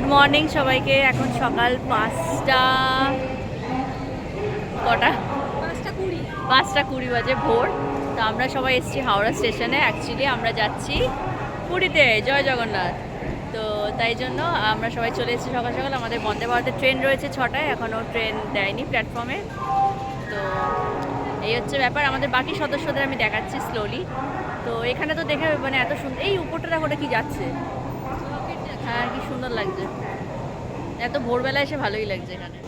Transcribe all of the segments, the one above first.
Good morning সবাইকে। এখন সকাল পাঁচটা কটা? পাঁচটা কুড়ি। পাঁচটা কুড়ি বাজে ভোর। তো আমরা সবাই এসেছি হাওড়া স্টেশনে। অ্যাকচুয়ালি আমরা যাচ্ছি পুরীতে জয় জগন্নাথ। তো তাই জন্য আমরা সবাই চলে এসেছি সকাল সকাল। আমাদের বন্দে ভারতের ট্রেন রয়েছে ছটায়। এখনও ট্রেন দেয়নি প্ল্যাটফর্মে তো এই হচ্ছে ব্যাপার। আমাদের বাকি সদস্যদের আমি দেখাচ্ছি স্লোলি তো এখানে তো দেখে মানে এত সুন্দর এই উপরটা দেখো কি যাচ্ছে? হ্যাঁ কি সুন্দর লাগছে। এত ভোরবেলা এসে ভালোই লাগছে এখানে।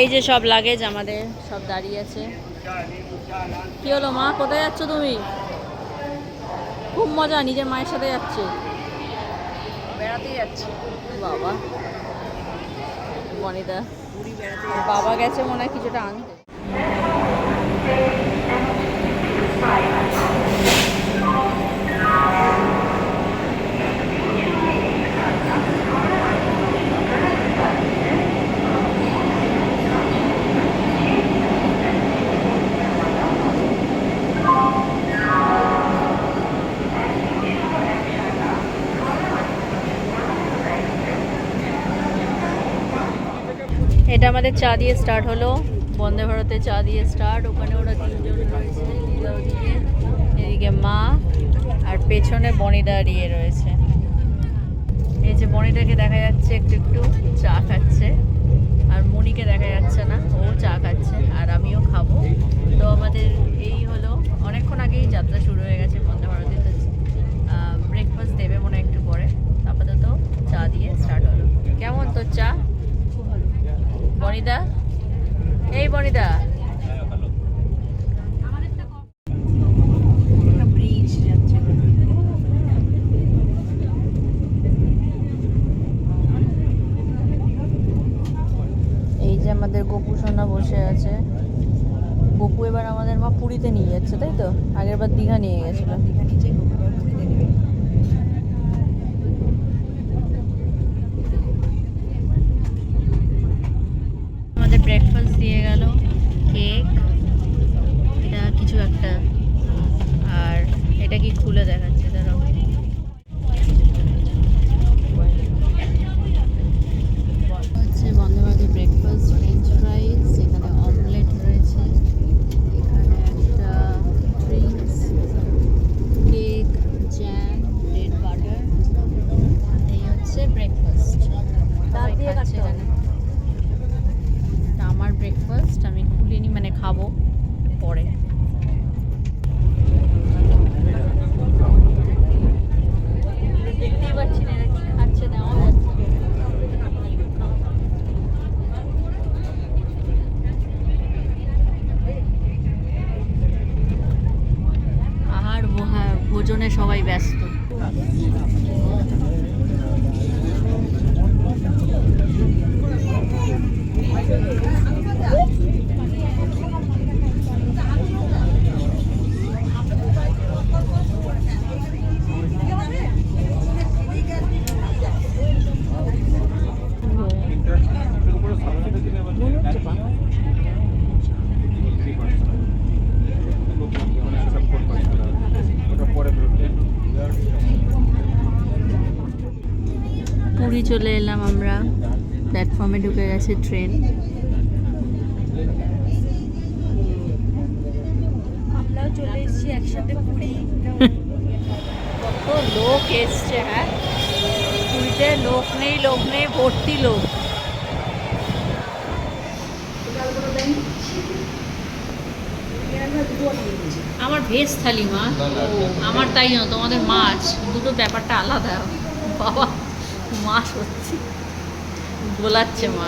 এই যে সব লাগেজ আমাদের সব দাঁড়িয়ে আছে। কি হলো মা? কোথায় যাচ্ছ তুমি? খুব মজা নিজের মায়ের সাথে যাচ্ছে। বেড়াতে যাচ্ছি। বাবা। বনিদা বাবা গেছে মনে হয় কিছুটা আনতে। আমাদের চা দিয়ে স্টার্ট হলো। বন্দে ভারতে চা দিয়ে স্টার্ট ওখানে ওরা তিনজন রয়েছে এদিকে মা আর পেছনে বনি দাঁড়িয়ে রয়েছে। এই যে বনিটাকে দেখা যাচ্ছে একটু একটু চা খাচ্ছে। আর মনিকে দেখা যাচ্ছে না, ও চা খাচ্ছে, আর আমিও খাব। তো আমাদের এই হলো, অনেকক্ষণ আগেই যাত্রা শুরু হয়ে গেছে বন্দে ভারতে ব্রেকফাস্ট দেবে মনে একটু পরে। আপাতত চা দিয়ে স্টার্ট হলো কেমন তোর চা বনিদা? এই বনিদা। এই যে আমাদের গোপু সোনা বসে আছে। গোপু এবার আমাদের মা পুরীতে নিয়ে যাচ্ছে, তাই তো? আগের বার দীঘা নিয়ে গেছিল। দীঘা নিচে গোপুর পুরীতে নেবে আমাদের ব্রেকফাস্ট দিয়ে গেল কেক এটা কিছু একটা আর এটা কি খুলে দেখাচ্ছে দাঁড়াও হচ্ছে বন্ধ ভারতের ব্রেকফাস্ট ফ্রেঞ্চ ফ্রাইস এখানে অমলেট রয়েছে এখানে একটা drinks cake jam bread butter এই হচ্ছে ব্রেকফাস্ট দাঁত দিয়ে কাটতে হবে। এটা আমার ব্রেকফাস্ট আমি খুলিনি মানে খাব পরে দেখতেই পাচ্ছি না এরা কি খাচ্ছে নেওয়া যাচ্ছে আহার বোহা ভোজনে সবাই ব্যস্ত পুরী চলে এলাম আমরা। প্ল্যাটফর্মে ঢুকে গেছে ট্রেন আমরাও চলে এসেছি একসাথে পুরী। কত লোক এসছে হ্যাঁ? পুরীতে লোক নেই লোক নেই ভর্তি লোক। আমার ভেজ থালি মা। আমার তাই না তোমাদের মাছ দুটো ব্যাপারটা আলাদা। বাবা। মাছ হচ্ছে। গোলাচ্ছে মা।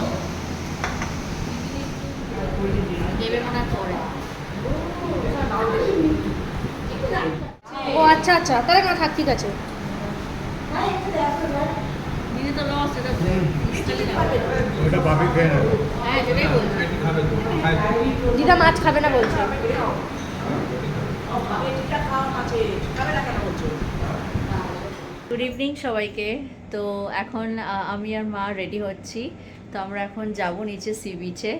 দেবে মনে হয় পরে ও আচ্ছা আচ্ছা তাহলে না থাক ঠিক আছে। হ্যাঁ দিদা মাছ খাবে না বলছে। গুড ইভিনিং সবাইকে। তো এখন আমি আর মা রেডি হচ্ছি। তো আমরা এখন যাব নিচে সি বিচে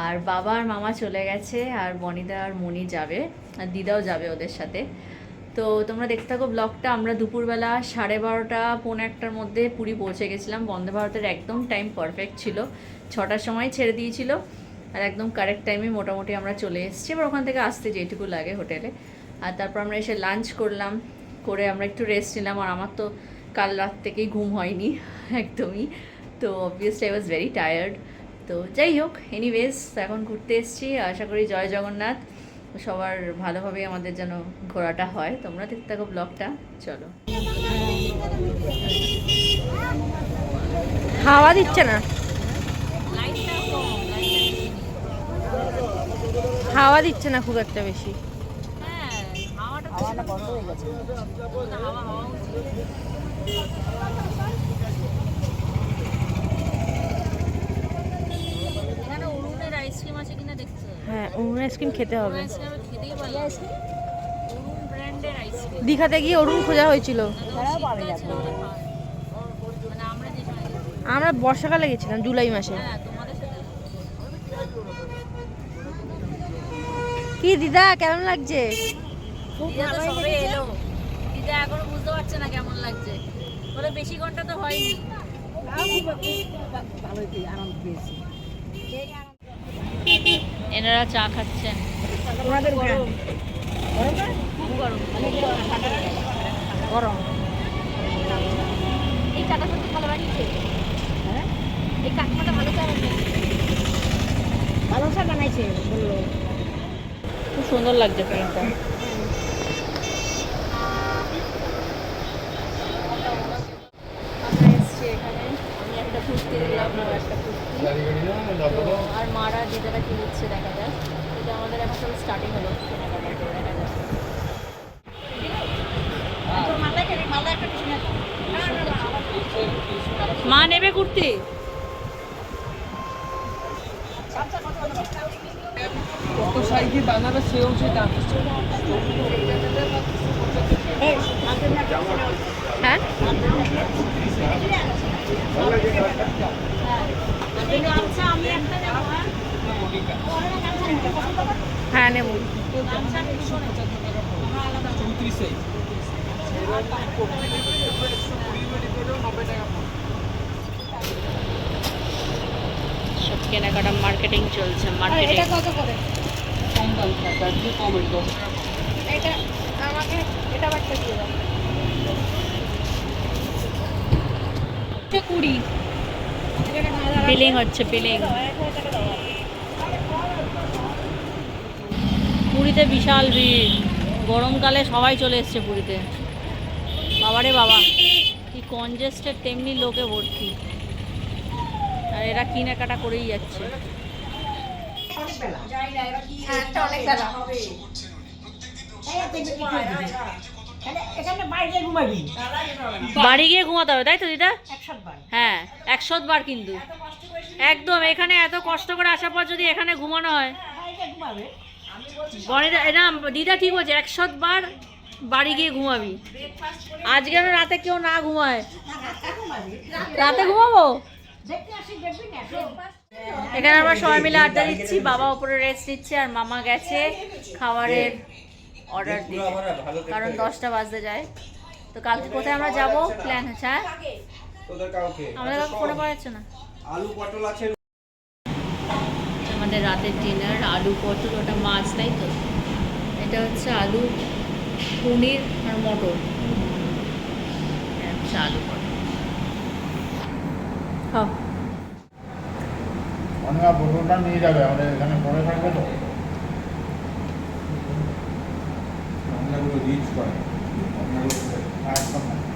আর বাবা আর মামা চলে গেছে, আর বনিদা আর মনি যাবে, আর দিদাও যাবে ওদের সাথে। তো তোমরা দেখতে থাকো ব্লগটা, আমরা দুপুরবেলা সাড়ে বারোটা, পৌনে একটার মধ্যে পুরী পৌঁছে গেছিলাম। বন্দে ভারতের একদম টাইম পারফেক্ট ছিল। ছটার সময় ছেড়ে দিয়েছিল, আর একদম কারেক্ট টাইমে মোটামুটি আমরা চলে এসেছি। এবার ওখান থেকে আসতে যেটুকু লাগে হোটেলে। আর তারপর আমরা এসে লাঞ্চ করলাম, করে আমরা একটু রেস্ট নিলাম। আর আমার তো কাল রাত থেকেই ঘুম হয়নি একদমই। তো obviously I was very tired তো যাই হোক এনিওয়েজ এখন ঘুরতে এসেছি। আশা করি জয় জগন্নাথ। সবার ভালোভাবে আমাদের যেন ঘোরাটা হয়। তোমরা দেখতে থাকো ব্লগটা। চলো। হাওয়া দিচ্ছে না? হাওয়া দিচ্ছে না খুব একটা বেশি। এখানে অরুণের আইসক্রিম আছে কিনা দেখতে হ্যাঁ অরুণ আইসক্রিম খেতে হবে। খেতেই পারলাম অরুণ ব্র্যান্ডের আইসক্রিম দীঘাতে গিয়ে অরুণ খোঁজা হয়েছিল। মানে আমরা যে সময় গেছি। আমরা বর্ষাকালে গেছিলাম জুলাই মাসে। হ্যাঁ তোমাদের সাথে। কি দিদা কেমন লাগছে? সবে এলো। দিদা এখনও বুঝতে পারছে না কেমন লাগছে। বলে বেশি ঘণ্টা তো হয়নি। এনারা চা খাচ্ছেন। গরম। গরম। এই চাটা সত্যি ভালো বানিয়েছে? এই কাকিমাটা ভালো চা বানিয়েছে? ভালো চা বানাইছে বলল। খুব সুন্দর লাগছে ফ্রেমটা আমরা এসছি এখানে আমি একটা কুর্তি দিলাম একটা কুর্তি আর মারা দিদারা কি দিচ্ছে দেখা যাক। এটা আমাদের এখন সব স্টার্টিং হলো কেনাকাটা করে দেখা যাক। মা নেবে কুর্তি? কত সাইজে বানাবে সে হচ্ছে দাম হ্যাঁ? আমি একটা নেব হ্যাঁ হ্যাঁ নেব। সব কেনাকাটা মার্কেটিং চলছে এটা মার্কেটিং কত করে? কম দাম। এটা আমাকে এটা একটা দিয়ে দাও। কুড়ি। বিলিং হচ্ছে বিলিং পুরীতে বিশাল ভিড়। গরমকালে সবাই চলে এসছে পুরীতে। বাবারে বাবা কি কনজেস্টেড তেমনি লোকে ভর্তি। আর এরা কেনাকাটা করেই যাচ্ছে। বাড়ি গিয়ে ঘুমাতে হবে তাই তো দিদা? হ্যাঁ একশো বার কিন্তু। একদম এখানে এত কষ্ট করে আসার পর যদি এখানে ঘুমানো হয়। বনিদা না দিদা ঠিক বলছে একশো বার বাড়ি গিয়ে ঘুমাবি। আজকে রাতে কেউ না ঘুমায়। রাতে ঘুমাবো? এখানে আমরা সবাই মিলে আড্ডা দিচ্ছি বাবা ওপরে রেস্ট নিচ্ছে আর মামা গেছে খাবারের অর্ডার দিতে। কারণ দশটা বাজতে যায়। তো কালকে কোথায় আমরা যাব? প্ল্যান হচ্ছে। হ্যাঁ তোদের কাউকে আমাদের কাউকে ফোনে পাওয়া যাচ্ছে না। আলু পটল আছে। আমাদের রাতের ডিনার আলু পটল ওটা মাছ তাই তো? এটা হচ্ছে আলু পনির আর মটর। হচ্ছে আলু পটল। খাও। অনেক বোতলটা নিয়ে যাবে আমাদের এখানে পরে থাকবে তো। রান্নাগুলো রিচ করে রান্নাগুলো একদম না।